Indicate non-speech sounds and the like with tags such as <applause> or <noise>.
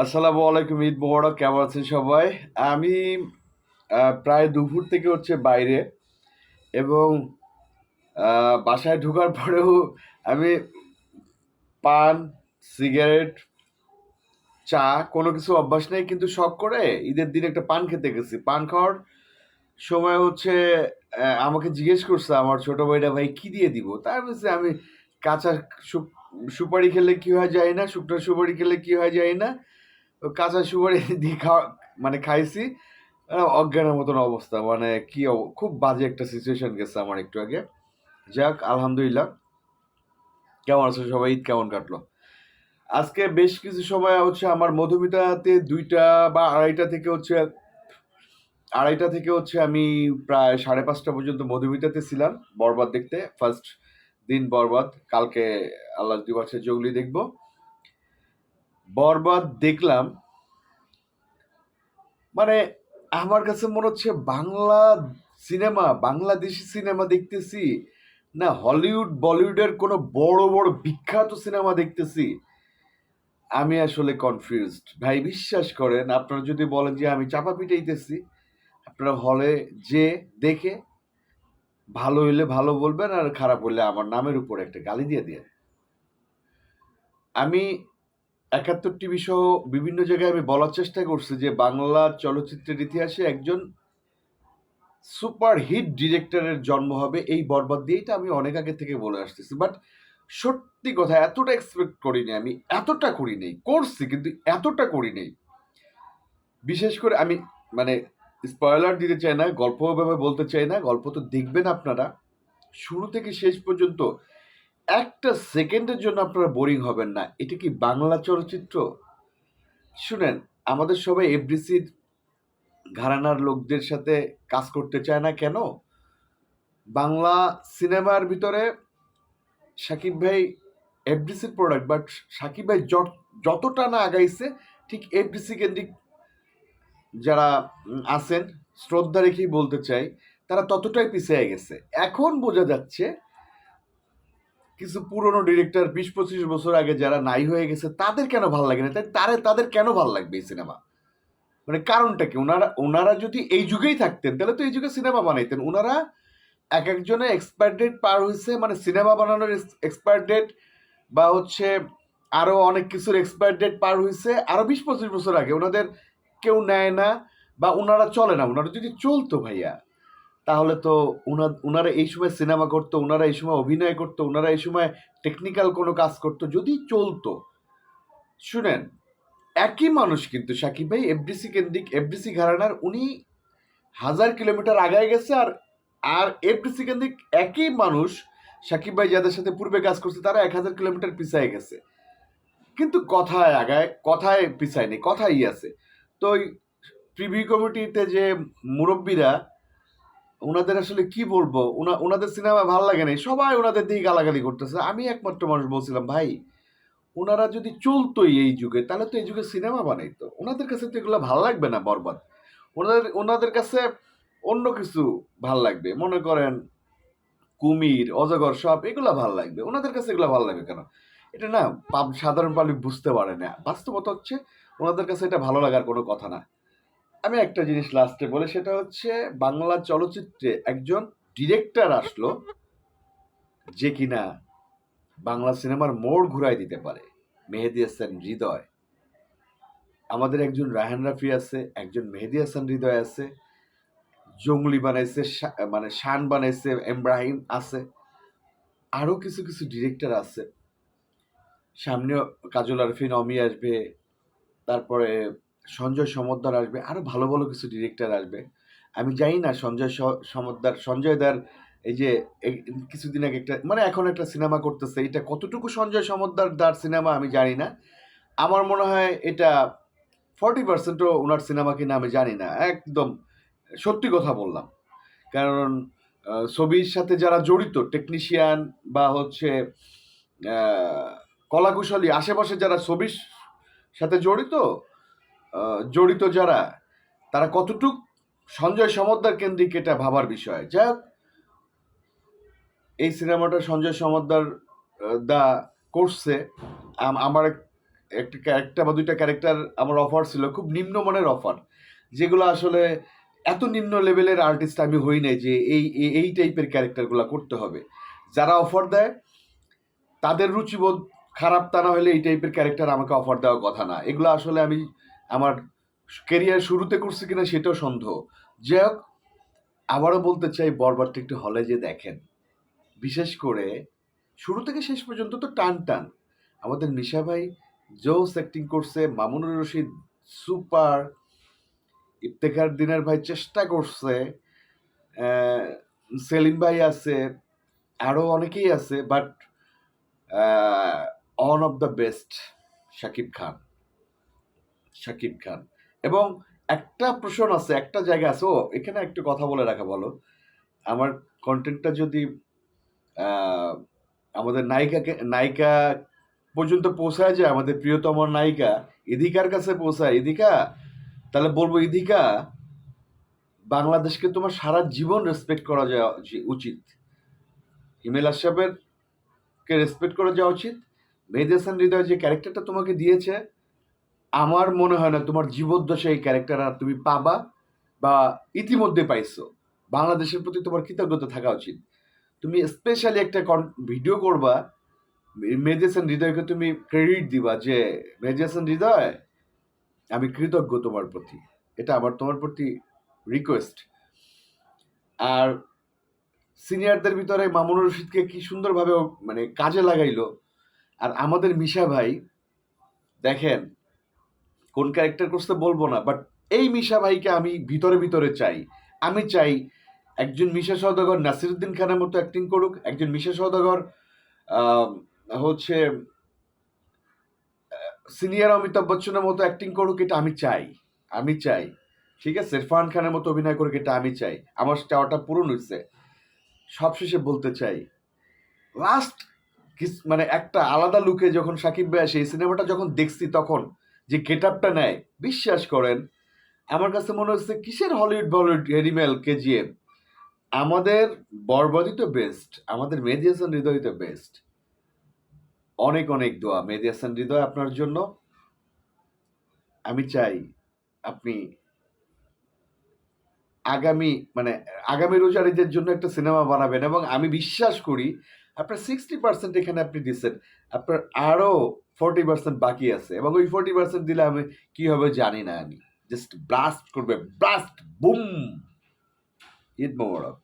আসসালামু আলাইকুম, ঈদ মোবারক, কেমন আছেন সবাই? আমি প্রায় দুপুর থেকে হচ্ছে বাইরে এবং বাসায় ঢোকার পরেও আমি পান, সিগারেট, চা কোনো কিছু অভ্যাস নেই, কিন্তু শখ করে ঈদের দিন একটা পান খেতে গেছি। পান খাওয়ার সময় হচ্ছে আমাকে জিজ্ঞেস করছে আমার ছোট ভাইটা, ভাই, কী দিয়ে দিব? তার বলছে, আমি কাঁচা সুপারি খেলে কি হয় যায় না, শুকনো সুপারি খেলে কি হয় যায় না? কাঁচা সুপারি <laughs> দিয়ে খাওয়া মানে খাইছি। অজ্ঞানের মতন অবস্থা মানে কি খুব বাজে একটা সিচুয়েশন গেছে আমার একটু আগে। যাক, আলহামদুলিল্লাহ। কেমন আছে সবাই? ঈদ কেমন কাটলো? আজকে বেশ কিছু সময় হচ্ছে আমার মধুমিতাতে দুইটা বা আড়াইটা থেকে হচ্ছে, আড়াইটা থেকে হচ্ছে আমি প্রায় সাড়ে পাঁচটা পর্যন্ত মধুমিতাতে ছিলাম, বরবাদ দেখতে। ফার্স্ট দিন বরবাদ, কালকে আল্লাহ দিবসে জঙ্গলি দেখব। বরবাদ দেখলাম। মানে আমার কাছে মনে হচ্ছে বাংলা সিনেমা, বাংলাদেশি সিনেমা দেখতেছি, না হলিউড, বলিউডের কোনো বড় বড়, বিখ্যাত সিনেমা দেখতেছি। আমি আসলে কনফিউজড ভাই, বিশ্বাস করেন, আপনারা যদি বলেন যে আমি চাপা পিটাইতেছি, আপনারা হলে যে দেখে ভালো হইলে ভালো বলবেন আর খারাপ হইলে আমার নামের উপর একটা গালি দিয়ে দিয়ে আমি একাত্তর টিভি সহ বিভিন্ন জায়গায় আমি বলার চেষ্টা করছি যে বাংলা চলচ্চিত্রের ইতিহাসে একজন সুপার হিট ডিরেক্টরের জন্ম হবে, এই বরবাদ দিয়েই আমি অনেক আগে থেকে বলে আসতেছি। বাট সত্যি কথা, এতটা এক্সপেক্ট করিনি আমি, এতটা করি নেই করছি কিন্তু এতটা করি নেই বিশেষ করে আমি মানে স্পয়লার দিতে চাই না গল্পভাবে বলতে চাই না, গল্প তো দেখবেন আপনারা। শুরু থেকে শেষ পর্যন্ত একটা সেকেন্ডের জন্য আপনারা বোরিং হবেন না। এটা কি বাংলা চলচ্চিত্র? শুনেন, আমাদের সবাই এফডিসির ঘরানার লোকদের সাথে কাজ করতে চায় না কেন? বাংলা সিনেমার ভিতরে সাকিব ভাই এফডিসির প্রোডাক্ট বাট সাকিব ভাই যত- যতটা না আগাইছে, ঠিক এফডিসি কেন্দ্রিক যারা আছেন, শ্রদ্ধা রেখেই বলতে চাই, তারা ততটাই পিছিয়ে গেছে। এখন বোঝা যাচ্ছে কিছু পুরনো ডিরেক্টর বিশ, পঁচিশ বছর আগে যারা নাই হয়ে গেছে, তাদের কেন ভালো লাগে না? তাই তারে, তাদের কেন ভালো লাগবে এই সিনেমা মানে কারণটা কি? ওনারা ওনারা যদি এই যুগেই থাকতেন, তাহলে তো এই যুগে সিনেমা বানাইতেন। ওনারা এক একজনে এক্সপায়ার ডেট পার হয়েছে মানে সিনেমা বানানোর এক্সপায়ার ডেট বা হচ্ছে আরও অনেক কিছুর এক্সপায়ার ডেট পার হয়েছে আরও বিশ, পঁচিশ বছর আগে। ওনাদের কেউ নেয় না বা ওনারা চলে না। ওনারা যদি চলতো ভাইয়া তাহলে তো ওনারা এই সময় সিনেমা করতো ওনারা এই সময় অভিনয় করতো ওনারা এই সময় টেকনিক্যাল কোনো কাজ করতো, যদি চলতো। শুনেন, একই মানুষ কিন্তু সাকিব ভাই এফডিসি কেন্দ্রিক এফডিসি ঘরানার, উনি হাজার কিলোমিটার আগায় গেছে আর আর এফডিসি কেন্দ্রিক একই মানুষ সাকিব ভাই যাদের সাথে পূর্বে কাজ করছে, তারা এক হাজার কিলোমিটার পিছায় গেছে। কিন্তু কথায় আগায়, কথায় পিছায় নেই কথাই আছে। তো ওই প্রিভিউ কমিটিতে যে মুরব্বীরা ওনাদের আসলে কি বলব? ওনা ওনাদের সিনেমা ভালো লাগে না সবাই ওনাদের দিকে গালাগালি করতেছে। আমি একমাত্র মানুষ বলছিলাম, ভাই ওনারা যদি চলতোই এই যুগে, তাহলে তো এই যুগে সিনেমা বানাইতো। ওনাদের কাছে তো এগুলো ভালো লাগবে না, বরবাদ। ওনাদের ওনাদের কাছে অন্য কিছু ভালো লাগবে। মনে করেন কুমির, অজগর সব এগুলো ভালো লাগবে। ওনাদের কাছে এগুলো ভালো লাগবে কেন? এটা না সাধারণ পাবলিক বুঝতে পারে না। বাস্তবতা হচ্ছে ওনাদের কাছে এটা ভালো লাগার কোনো কথা না। আমি একটা জিনিস লাস্টে বলে, সেটা হচ্ছে বাংলা চলচ্চিত্রে একজন ডিরেক্টর আসলো যে কিনা বাংলা সিনেমার মোড় ঘুরাই দিতে পারে। মেহেদি হাসান হৃদয়। আমাদের একজন রায়হান রাফি আছে, একজন মেহেদি হাসান হৃদয় আছে, জঙ্গলি বানাইছে মানে শান বানাইছে, এমব্রাহিম আছে, আরও কিছু কিছু ডিরেক্টর আছে। সামনে কাজল আরফিন অমি আসবে, তারপরে সঞ্জয় সমদ্দার আসবে, আরও ভালো ভালো কিছু ডিরেক্টর আসবে। আমি জানি না সঞ্জয় সমদ্দার, সঞ্জয় দার এই যে কিছুদিন আগে একটা মানে এখন একটা সিনেমা করতেছে, এটা কতটুকু সঞ্জয় সমদ্দার দার সিনেমা আমি জানি না। আমার মনে হয় এটা ফর্টি পার্সেন্টও ওনার সিনেমা কিনা আমি জানি না, একদম সত্যি কথা বললাম। কারণ ছবির সাথে যারা জড়িত টেকনিশিয়ান বা হচ্ছে কলাকুশলী, আশেপাশে যারা ছবির সাথে জড়িত জড়িত যারা তারা কতটুক সঞ্জয় সমদ্দার কেন্দ্রিক এটা ভাবার বিষয় যাই হোক, এই সিনেমাটা সঞ্জয় সমদ্দার দা করছে আমার একটা ক্যা একটা বা দুইটা ক্যারেক্টার আমার অফার ছিল। খুব নিম্নমানের অফার। যেগুলো আসলে এত নিম্ন লেভেলের আর্টিস্ট আমি হই নাই যে এই এই টাইপের ক্যারেক্টারগুলো করতে হবে। যারা অফার দেয় তাদের রুচিবোধ খারাপ তা না হলে এই টাইপের ক্যারেক্টার আমাকে অফার দেওয়ার কথা না। এগুলো আসলে আমি আমার কেরিয়ার শুরুতে করছি কিনা সেটাও সন্দেহ। যাই হোক, আবারও বলতে চাই বরবাদটা একটু হলে যেয়ে দেখেন। বিশেষ করে শুরু থেকে শেষ পর্যন্ত তো টান, টান। আমাদের মিশা ভাই জোস অ্যাক্টিং করছে, মামুনুর রশিদ সুপার, ইফতেখার দিনের ভাই চেষ্টা করছে, সেলিম ভাই আছে, আরও অনেকেই আছে but one of the best Shakib Khan. Shakib Khan. এবং একটা প্রশ্ন আছে, একটা জায়গা আছে ও এখানে একটু কথা বলে রাখা বলো আমার কন্টেন্টটা যদি আমাদের নায়িকাকে নায়িকা পর্যন্ত পৌঁছায় যায়, আমাদের প্রিয়তম নায়িকা ইদিকার কাছে পৌঁছায়, "ইদিকা" তাহলে বলব "ইদিকা, বাংলাদেশকে তোমার সারা জীবন রেসপেক্ট করা যাওয়া উচিত। হিমেল আশরাফের কে রেসপেক্ট করে যাওয়া উচিত। মেহেদী হাসান হৃদয় যে ক্যারেক্টারটা তোমাকে দিয়েছে, আমার মনে হয় না তোমার জীবদ্দশা এই ক্যারেক্টার আর তুমি পাবা বা ইতিমধ্যে পাইছো। বাংলাদেশের প্রতি তোমার কৃতজ্ঞতা থাকা উচিত। তুমি স্পেশালি একটা ভিডিও করবা, মে মেহেদী হাসান হৃদয়কে তুমি ক্রেডিট দিবা যে, "মেহেদী হাসান হৃদয়, আমি কৃতজ্ঞ তোমার প্রতি। এটা আমার তোমার প্রতি রিকোয়েস্ট।" আর সিনিয়রদের ভিতরে মামুনুর রশিদকে কি সুন্দরভাবে মানে কাজে লাগাইলো। আর আমাদের মিশা ভাই দেখেন, কোন ক্যারেক্টার করতে বলব না। বাট এই মিশা ভাইকে আমি ভিতরে, ভিতরে চাই। আমি চাই একজন মিশা সওদাগর নাসিরুদ্দিন খানের মতো অ্যাক্টিং করুক। একজন মিশা সওদাগর আ হচ্ছে সিনিয়র অমিতাভ বচ্চনের মতো অ্যাক্টিং করুক এটা আমি চাই। আমি চাই। ঠিক আছে? ইরফান খানের মতো অভিনয় করুক এটা আমি চাই। আমার চাওয়াটা পূরণ হয়েছে সবশেষে বলতে চাই, লাস্ট মানে একটা আলাদা লুকে যখন শাকিব ভাই আসে, এই সিনেমাটা যখন দেখছি তখন যে গেটআপটা নেয়, বিশ্বাস করেন আমার কাছে মনে হচ্ছে কিসের হলিউড, বলিউড, হ্যারিমেল, কেজিএফ। আমাদের বরবাদই তো বেস্ট। আমাদের মেহেদী হৃদয়ই তো বেস্ট। অনেক, অনেক দোয়া মেহেদী হৃদয় আপনার জন্য। আমি চাই আপনি আগামী মানে আগামী রোজারিদের জন্য একটা সিনেমা বানাবেন এবং আমি বিশ্বাস করি আপনার 60% এখানে আপনি দিচ্ছেন আপনার আরও ফোরটি পার্সেন্ট বাকি আছে এবং ওই 40% দিলে আমি কী হবে জানি না আমি। জাস্ট ব্লাস্ট করবে, ব্লাস্ট, বুম! ঈদ মোবারক।